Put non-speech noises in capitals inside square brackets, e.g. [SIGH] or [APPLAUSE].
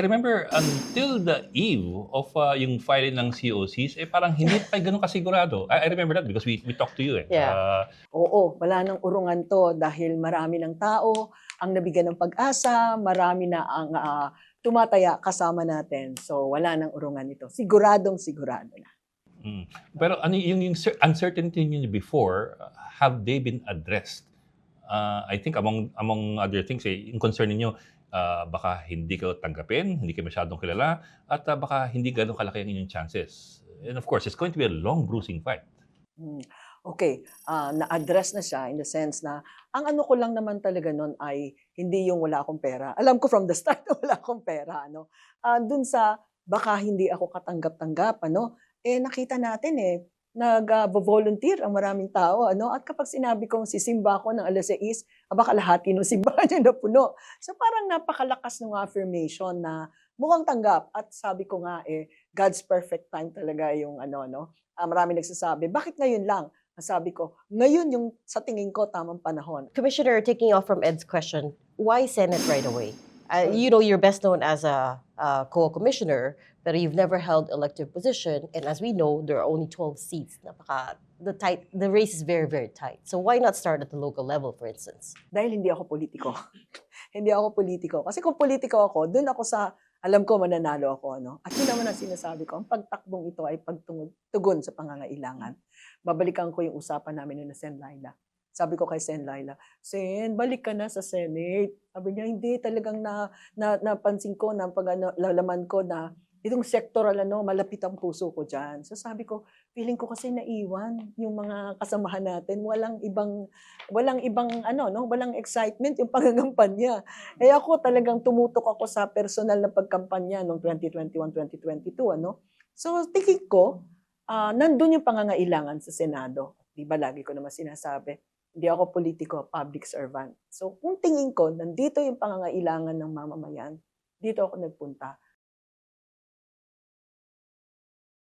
I remember until the eve of uh, yung filing ng COCs, eh parang hindi [LAUGHS] pa ganun kasigurado. I, I remember that because we, we talked to you eh. Yeah. Uh, Oo, wala nang urungan to dahil marami ng tao ang nabigyan ng pag-asa, marami na ang ah, tumataya kasama natin. So wala nang urungan ito. Siguradong sigurado na. mm. Pero ano yung, yung cer- uncertainty niyo before, uh, have they been addressed? Uh, I think among among other things, eh, yung concern niyo uh, baka hindi ka tanggapin, hindi ka masyadong kilala, at uh, baka hindi ganun kalaki ang inyong chances. And of course, it's going to be a long bruising fight. Hmm. Okay, ah, na-address na siya in the sense na ang ano ko lang naman talaga nun ay hindi yung wala akong pera. Alam ko from the start [LAUGHS] na wala akong pera. Ano? Ah, dun sa baka hindi ako katanggap-tanggap, ano? eh nakita natin eh, nag-volunteer ang maraming tao. Ano? At kapag sinabi kong sisimba ako ng alas 6, aba kalahati ng simbahan [LAUGHS] niya na puno. So parang napakalakas ng affirmation na mukhang tanggap. At sabi ko nga eh, God's perfect time talaga yung ano, no? Ah, marami nagsasabi, bakit ngayon lang? Ang Sabi ko, ngayon yung sa tingin ko tamang panahon. Commissioner, taking off from Ed's question, why Senate right away? Uh, you know, you're best known as a, a co-commissioner, but you've never held elective position. And as we know, there are only 12 seats. Napaka, the tight, the race is very, very tight. So why not start at the local level, for instance? Dahil hindi ako politiko. [LAUGHS] hindi ako politiko. Kasi kung politiko ako, dun ako sa, alam ko mananalo ako. Ano? At yun naman ang sinasabi ko, ang pagtakbong ito ay pagtugon sa pangangailangan. Babalikan ko yung usapan namin ni Sen Laila. Sabi ko kay Sen Laila, Sen, balik ka na sa Senate. Sabi niya, hindi, talagang na, na, napansin ko, na pag ano, lalaman ko na itong sectoral, ano, malapit ang puso ko dyan. So sabi ko, feeling ko kasi naiwan yung mga kasamahan natin. Walang ibang, walang ibang, ano, no, walang excitement yung [LAUGHS] pangangampanya. Eh ako talagang tumutok ako sa personal na pagkampanya noong 2021-2022, ano. So tingin ko, ah nandun yung pangangailangan sa Senado. Di ba lagi ko naman sinasabi, hindi ako politiko, public servant. So kung tingin ko, nandito yung pangangailangan ng mamamayan, dito ako nagpunta.